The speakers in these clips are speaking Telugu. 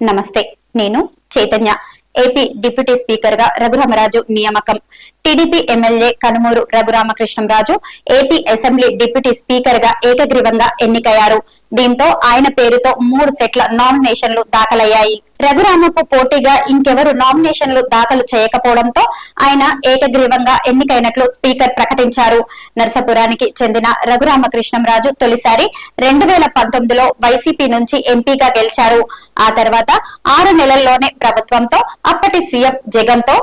నమస్తే నేను చైతన్య ఏపీ డిప్యూటీ స్పీకర్గా రఘురామరాజు నియామకం. TDP MLA Kanumuru Raghuramakrishnamraju AP assembly deputy స్పీకర్గా ఏకగ్రీవంగా ఎన్నికయ్యారు. దీంతో ఆయన పేరుతో మూడు సెట్ల నామినేషన్లు దాఖలయ్యాయి. రఘురామకు పోటీగా ఇంకెవరు నామినేషన్లు దాఖలు చేయకపోవడంతో ఆయన ఏకగ్రీవంగా ఎన్నికైనట్లు స్పీకర్ ప్రకటించారు. నర్సపురానికి చెందిన రఘురామకృష్ణంరాజు తొలిసారి రెండు వేల పంతొమ్మిదిలో వైసీపీ నుంచి ఎంపీగా గెలిచారు. ఆ తర్వాత ఆరు నెలల్లోనే ప్రభుత్వంతో అప్పటి సీఎం జగన్తో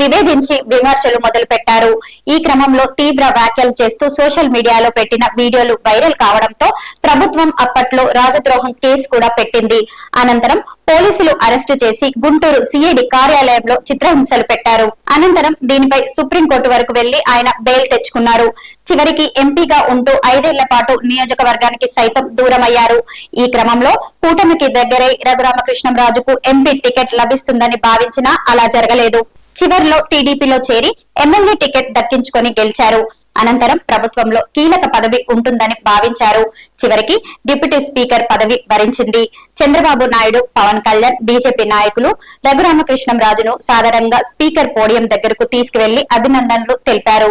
విభేదించి విమర్శలు మొదలు పెట్టారు ఈ క్రమంలో తీవ్ర వ్యాఖ్యలు చేస్తూ సోషల్ మీడియాలో పెట్టిన వీడియోలు వైరల్ కావడంతో ప్రభుత్వం అప్పట్లో రాజద్రోహం కేసు కూడా పెట్టింది. అనంతరం పోలీసులు అరెస్టు చేసి గుంటూరు సిఐడి కార్యాలయంలో చిత్రహింసలు పెట్టారు. అనంతరం దీనిపై సుప్రీంకోర్టు వరకు వెళ్ళి ఆయన బెయిల్ తెచ్చుకున్నారు. చివరికి ఎంపీగా ఉంటూ ఐదేళ్ళ పాటు నియోజకవర్గానికి సైతం దూరమయ్యారు. ఈ క్రమంలో కూటమికి దగ్గరై రఘురామకృష్ణంరాజుకు ఎంపీ టికెట్ లభిస్తుందని భావించినా అలా జరగలేదు. చివరిలో టీడీపీలో చేరి ఎమ్మెల్యే టికెట్ దక్కించుకొని గెలిచారు. అనంతరం ప్రభుత్వంలో కీలక పదవి ఉంటుందని భావించారు. చివరికి డిప్యూటీ స్పీకర్ పదవి వరించింది. చంద్రబాబు నాయుడు పవన్ కళ్యాణ్ బీజేపీ నాయకులు రఘురామకృష్ణం రాజును సాధారణంగా స్పీకర్ పోడియం దగ్గరకు తీసుకువెళ్ళి అభినందనలు తెలిపారు.